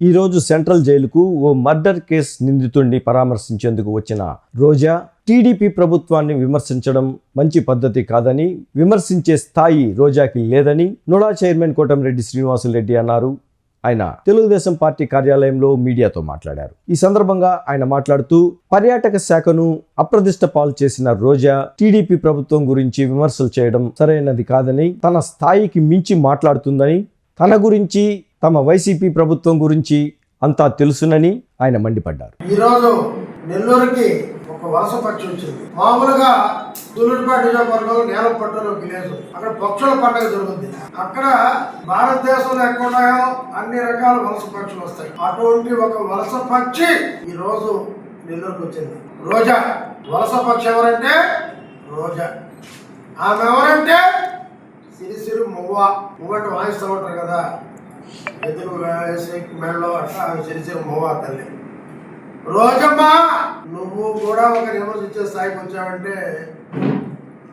ఈ రోజు సెంట్రల్ జైలుకు ఓ మర్డర్ కేసు నిందితుడిని పరామర్శించేందుకు వచ్చిన రోజా టీడీపీ ప్రభుత్వాన్ని విమర్శించడం మంచి పద్ధతి కాదని విమర్శించే స్థాయి రోజాకి లేదని నోడా చైర్మన్ కోటమిరెడ్డి శ్రీనివాసులరెడ్డి అన్నారు. ఆయన తెలుగుదేశం పార్టీ కార్యాలయంలో మీడియాతో మాట్లాడారు. ఈ సందర్భంగా ఆయన మాట్లాడుతూ పర్యాటక శాఖను అప్రదిష్ట పాలు చేసిన రోజా టీడీపీ ప్రభుత్వం గురించి విమర్శలు చేయడం సరైనది కాదని తన స్థాయికి మించి మాట్లాడుతుందని తన గురించి తమ వైసీపీ ప్రభుత్వం గురించి అంతా తెలుసునని ఆయన మండిపడ్డారు. ఈరోజు నెల్లూరుకి ఒక వలస పక్షి వచ్చింది. మామూలుగా తూలూరుపేట నియోజకవర్గంలో నేలపట్టులో విలేజ్ అక్కడ పక్షుల పండుగ జరుగుతుంది. అక్కడ భారతదేశంలో ఎక్కడ అన్ని రకాల వలస పక్షులు వస్తాయి. అటువంటి ఒక వలస పక్షి ఈ రోజు నెల్లూరుకి వచ్చింది. రోజా. వలస పక్షి ఎవరంటే? రోజా. ఆమె ఎవరంటే? సిరిసిరి మువ్వ. మువ్వ అంటే వాయిస్తూ ఉంటారు కదా. ఎదురు మెడలో అట్లా ఆమె మోవా తల్లి. రోజమ్మా నువ్వు కూడా ఒక విమర్శించే స్థాయికి వచ్చావంటే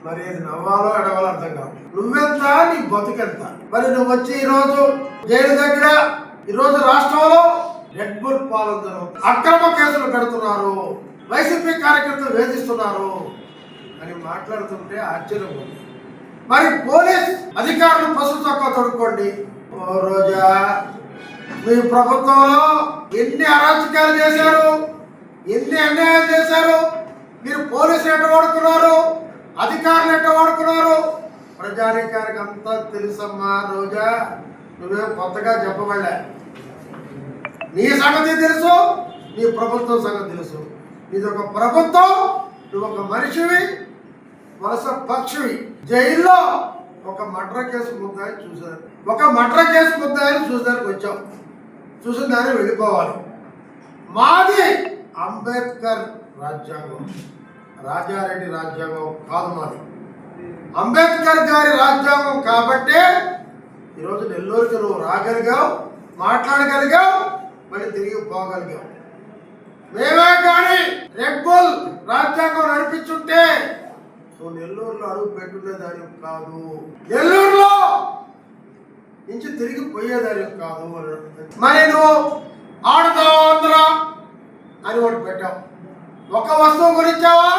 మరి నవ్వాలో ఎడవాలో అర్థం కాదు. నువ్వెంత నీ బతుకెంత? మరి నువ్వు వచ్చి ఈరోజు జైలు దగ్గర ఈరోజు రాష్ట్రంలో రెడ్ బుల్ పాలన అక్రమ కేసులు పెడుతున్నారు వైసీపీ కార్యకర్తలు వేధిస్తున్నారు అని మాట్లాడుతుంటే ఆశ్చర్యం ఉంది. మరి పోలీస్ అధికారులు పశు తక్కువ తొడుక్కోండి. రోజా మీ ప్రభుత్వంలో ఎన్ని అరాచకాలు చేశారు? ఎన్ని అన్యాయం చేశారు? మీరు పోలీసులు ఎట్ట వాడుకున్నారు? అధికారులు ఎట్ట వాడుకున్నారు? ప్రజాధికారికి అంతా తెలుసమ్మా రోజా నువ్వేం కొత్తగా చెప్పబడలే. నీ సంగతి తెలుసు నీ ప్రభుత్వం సంగతి తెలుసు. ఇది ఒక ప్రభుత్వం నువ్వు ఒక మనిషివి వలస పక్షివి. జైల్లో ఒక మర్డర్ కేసు ముద్దాయి చూశారు ఒక మర్డర్ కేసు ముద్దాయని చూసేదానికి వచ్చాం. చూసిన దాన్ని వెళ్ళిపోవాలి. మాది అంబేద్కర్ రాజ్యాంగం. రాజారెడ్డి రాజ్యాంగం కాదు మాది. అంబేద్కర్ గారి రాజ్యాంగం కాబట్టే ఈరోజు నెల్లూరుకి నువ్వు రాగలిగావు మాట్లాడగలిగావు మళ్ళీ తిరిగి పోగలిగావు. మేమే కానీ రెడ్ బుల్ రాజ్యాంగం నడిపించుంటే నువ్వు నెల్లూరులో అడుగు పెట్టుండేదాని కాదు. నెల్లూరులో నుంచి తిరిగి పోయేదాని కాదు మరి నువ్వు ఆడుతావు అని ఒకటి పెట్టావు. ఒక వస్తువు గురించావా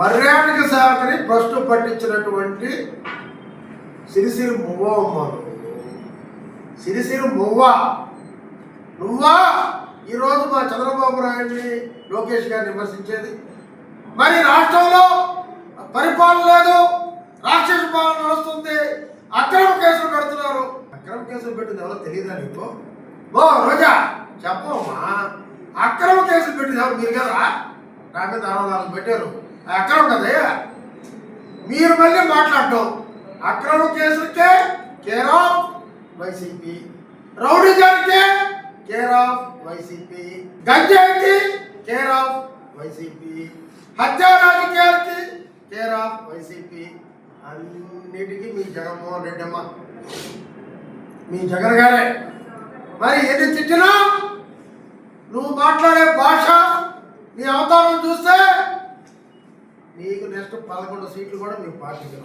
పర్యాటక శాఖని ప్రశ్న పట్టించినటువంటి సిరిసిరి మువ్వ అమ్మారు సిరిసిరి మువ్వ? నువ్వా? ఈరోజు మా చంద్రబాబు నాయుడిని లోకేష్ గారిని విమర్శించేది. మరి రాష్ట్రంలో పరిపాలన లేదు. రాక్షస పాలన నడుస్తుంది. అక్రమ కేసులు పెడుతున్నారు అక్రమ కేసులు పెట్టింది ఎవరో తెలియదా నీకు? ఓ రోజా చెప్పమ్మా. అక్రమ కేసులు పెట్టింది ఎవరు? మీరు కదా? నా మీద అరవై నాలుగు పెట్టారు అక్రమ కదా. మీరు మళ్ళీ మాట్లాడటం. అక్రమ కేసులకే care of YCP. Rowdy care of YCP. గంజాయికి కేర్ ఆఫ్ వైసీపీ. హత్యా రాజకీయాలకి కేర్ ఆఫ్ వైసీపీ అన్నిటికీ మీ జగన్మోహన్ రెడ్డి అమ్మ మీ జగన్ గారే. మరి ఏది తిట్టినా నువ్వు మాట్లాడే భాష నీ అవతారం చూస్తే నీకు నెక్స్ట్ పదకొండు సీట్లు కూడా మీ పార్టీకి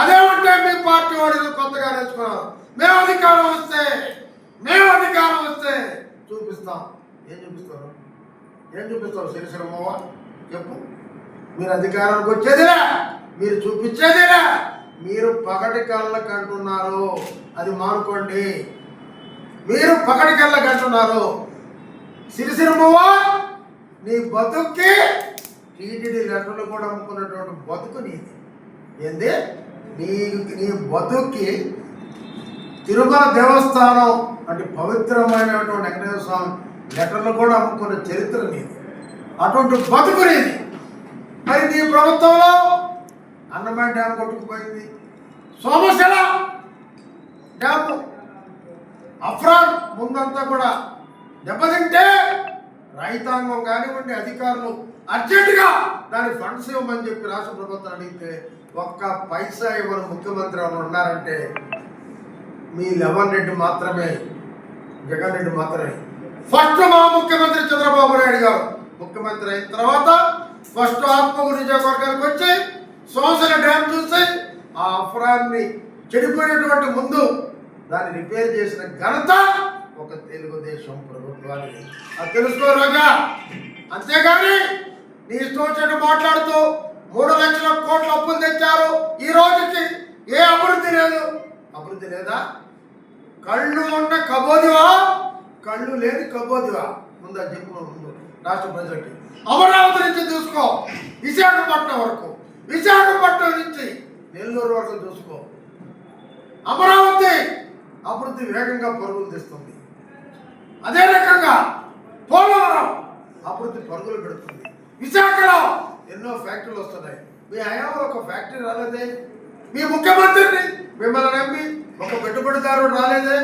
అదే ఉంటే మీ పార్టీ వాడిని కొత్తగా నేర్చుకున్నాం. మేము అధికారం వస్తే మేము అధికారం వస్తే చూపిస్తాం. ఏం చూపిస్తారు? ఏం చూపిస్తారు? శరిశరమ్మవ్వ చెప్పు. మీరు అధికారానికి వచ్చేదిరా మీరు చూపించేదిరా మీరు పగటి కళ్ళకు అంటున్నారు అది మానుకోండి. మీరు పగటి కళ్ళకు అంటున్నారు సిరిసిరమ్మవ్వ నీ బతుక్కి టీటీడీ లెటర్లు కూడా అమ్ముకున్నటువంటి బతుకు నీది. ఏంది? నీ నీ బతుక్కి తిరుమల దేవస్థానం అంటే పవిత్రమైనటువంటి వెంకటేశ్వర స్వామి లెటర్లు కూడా అమ్ముకున్న చరిత్ర నీది. అటువంటి బతుకు నీది. మరి నీ ప్రభుత్వంలో అన్నమయ్య డ్యామ్ కొట్టుకుపోయింది. సోమశిల డ్యామ్ అఫ్రాన్ ముందంతా కూడా దెబ్బతింటే రైతాంగం కానివ్వండి అధికారులు అర్జెంటుగా దాని ఫండ్స్ ఇవ్వమని చెప్పి రాష్ట్ర ప్రభుత్వం అడిగితే ఒక్క పైసా ఇవ్వని ముఖ్యమంత్రి ఎవరు ఉన్నారంటే మీ లెవెన్ రెడ్డి మాత్రమే జగన్ రెడ్డి మాత్రమే. ఫస్ట్ మా ముఖ్యమంత్రి చంద్రబాబు నాయుడు గారు. ముఖ్యమంత్రి అయిన తర్వాత ఫస్ట్ ఆత్మకూరు నియోజకవర్గానికి వచ్చి సోమశిల డ్యామ్ చూసి ఆ అఫరాన్ని చెడిపోయినటువంటి ముందు దాన్ని రిపేర్ చేసిన ఘనత ఒక తెలుగుదేశం ప్రభుత్వానికి అది తెలుసుకోరాగా అంతేగాని నీ ఇష్టం వచ్చినట్టు మాట్లాడుతూ మూడు లక్షల కోట్ల అప్పులు తెచ్చారు. ఈ రోజుకి ఏ అభివృద్ధి లేదు. అభివృద్ధి లేదా? కళ్ళు ఉన్న కబోదివా? కళ్ళు లేని కబోదివా? ముందా చెప్పు ముందు. రాష్ట్ర ప్రజలకి అమరావతి నుంచి చూసుకో. విశాఖపట్నం వరకు. విశాఖపట్నం నుంచి నెల్లూరు వరకు చూసుకో. అమరావతి అభివృద్ధి వేగంగా పరుగులు తెస్తుంది. అదే రకంగా పోలవరం అభివృద్ధి పరుగులు పెడుతుంది. విశాఖలో ఎన్నో ఫ్యాక్టరీలు వస్తున్నాయి. మీ హయాంలో ఒక ఫ్యాక్టరీ రాలేదే? మీ ముఖ్యమంత్రిని మిమ్మల్ని నమ్మి ఒక పెట్టుబడిదారుడు రాలేదే?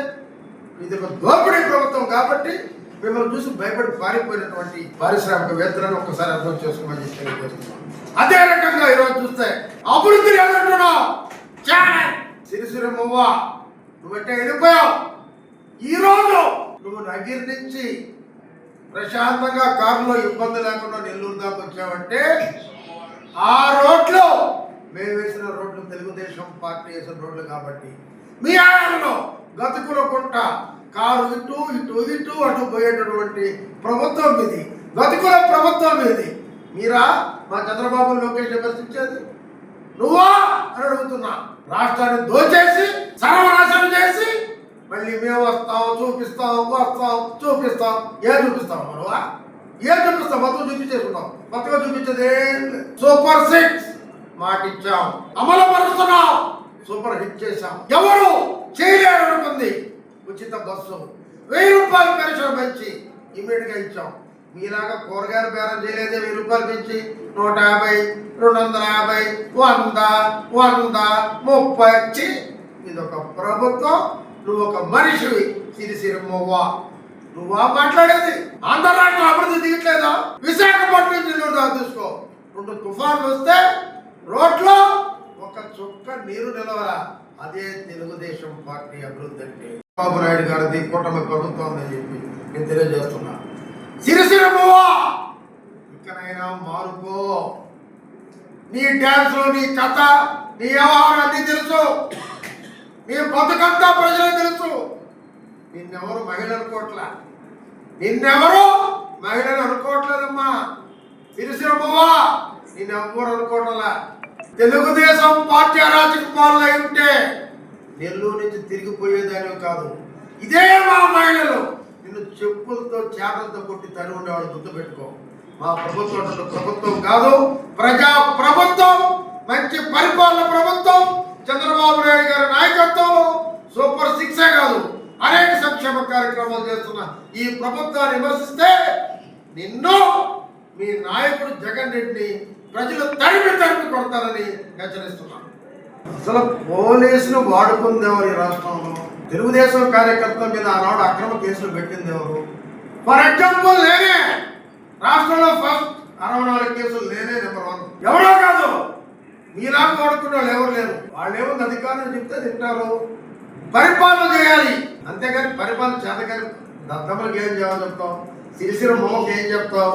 ఇది ఒక దోపిడీ ప్రభుత్వం కాబట్టి మిమ్మల్ని చూసి భయపడి పారిపోయినటువంటి పారిశ్రామికవేత్తలను ఒక్కసారి అర్థం చేసుకోమని చెప్పి అదే రకంగా ఈరోజు చూస్తే అభివృద్ధి లేదంటున్నావు చాలా. సిరిసిరి మువ్వ నువ్వంటే వెళ్ళిపోయావు? ఈరోజు నువ్వు నగిరి నుంచి ప్రశాంతంగా కారులో ఇబ్బంది లేకుండా నెల్లూరు దాకా వచ్చావంటే ఆ రోడ్లు మేము వేసిన రోడ్లు తెలుగుదేశం పార్టీ వేసిన రోడ్లు కాబట్టి మీ ఆయంలో గతుకులకుంట కారు ఇటు ఇటు ఇటు అటు పోయేటటువంటి ప్రభుత్వం ఇది గతుకుల ప్రభుత్వం ఇది మీరా? మా చంద్రబాబు లోకేష్ విమర్శించేది నువ్వా? అని అడుగుతున్నా. రాష్ట్రాన్ని దోచేసి సర్వనాశనం చేసి మళ్ళీ మేము వస్తాం చూపిస్తాం వస్తాం చూపిస్తాం. ఏ చూపిస్తాం? మనవా ఏ చూపిస్తాం? మొత్తం చూపించేసుకుంటాం. మొత్తం చూపించేది సూపర్ సిక్స్ మాట ఇచ్చాం అమలు పరుస్తున్నాం. సూపర్ హిట్ చేశాం. ఎవరు? చేయలేరు అనుకుంది. ఉచిత బస్సు వెయ్యి రూపాయలు పెన్షన్ పెంచి ఇమీడియట్గా ఇచ్చాం. మీలాగా కూరగాయలు బేరం చేయలేదే వెయ్యి రూపాయలు పెంచి నూట యాభై రెండు వందల యాభై వంద వంద ముప్పై. ఛీ, ఇది ఒక ప్రభుత్వం నువ్వు ఒక మనిషివి సిరిసిరిమ్మవ్వా నువ్వా మాట్లాడేది ఆంధ్ర రాష్ట్రం అభివృద్ధి దిగట్లేదా? విశాఖపట్నం నుంచి నువ్వు చూసుకో రెండు తుఫాన్లు వస్తే రోడ్లో ఒక చుక్క నీరు నిలవరా? అదే తెలుగుదేశం పార్టీ అభివృద్ధి అంటే. బాబు నాయుడు గారిది కూటమి ప్రభుత్వం అని చెప్పి నేను తెలియజేస్తున్నా. సిరిసిరి మువ్వ ఇకనైనా మారుకో. నీ డ్యాన్సులు నీ కథ నీ వ్యవహారం అన్ని తెలుసు. నీ బతుకంతా ప్రజలే తెలుసు. నిన్నెవరు మహిళ అనుకోవట్లా? నిన్నెవరు మహిళలు అనుకోవట్లేదమ్మా. తిరుసిరమ్మవా నిన్నెవరు అనుకోవట్లా? తెలుగుదేశం పార్టీ అరాచక పాలన అయి ఉంటే నెల్లూరు నుంచి తిరిగిపోయేదానివి కాదు. ఇదే మా మహిళలు. నిన్ను చెప్పులతో చేపలతో కొట్టి తరి ఉండేవాడు గుర్తుపెట్టుకో. మా ప్రభుత్వం ప్రభుత్వం కాదు. ప్రజా ప్రభుత్వం మంచి పరిపాలన ప్రభుత్వం చంద్రబాబు నాయుడు గారి నాయకత్వంలో సూపర్ సిక్సే కాదు. అనేక సంక్షేమ కార్యక్రమాలు చేస్తున్న ఈ ప్రభుత్వాన్ని విమర్శిస్తే నిన్ను మీ నాయకుడు జగన్ రెడ్డిని ప్రజలు తరిమి తరిమి కొడతారని హెచ్చరిస్తున్నాను అసలు పోలీసులు వాడుకుంది ఎవరు ఈ రాష్ట్రంలో? తెలుగుదేశం కార్యకర్తల మీద ఆనాడు అక్రమ కేసులు పెట్టింది ఎవరు? ఫర్ ఎగ్జాంపుల్ నేనే! రాష్ట్రంలో ఫస్ట్ అరవై నాలుగు కేసులు నేనే నెంబర్ వన్. ఎవరో కాదు! మీలాగా వాడుకున్న వాళ్ళు ఎవరు లేరు. వాళ్ళు ఏముంది అధికారులు చెప్తే తింటారు పరిపాలన చేయాలి. అంతేగాని పరిపాలన చేతగాని దద్దమ్మలకి ఏం చేయాలని చెప్తాం. సిరిసిర మొమ్మకి ఏం చెప్తాం.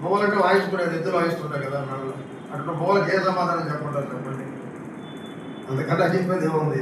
మొమ్మలంటే వాయిస్తుంటాడు ఇద్దరు వాయిస్తుంటారు కదా అట్లా మొమ్మలకి ఏ సమాధానం చెప్పండి చెప్పండి. అందుకన్నా చెప్పేది ఏముంది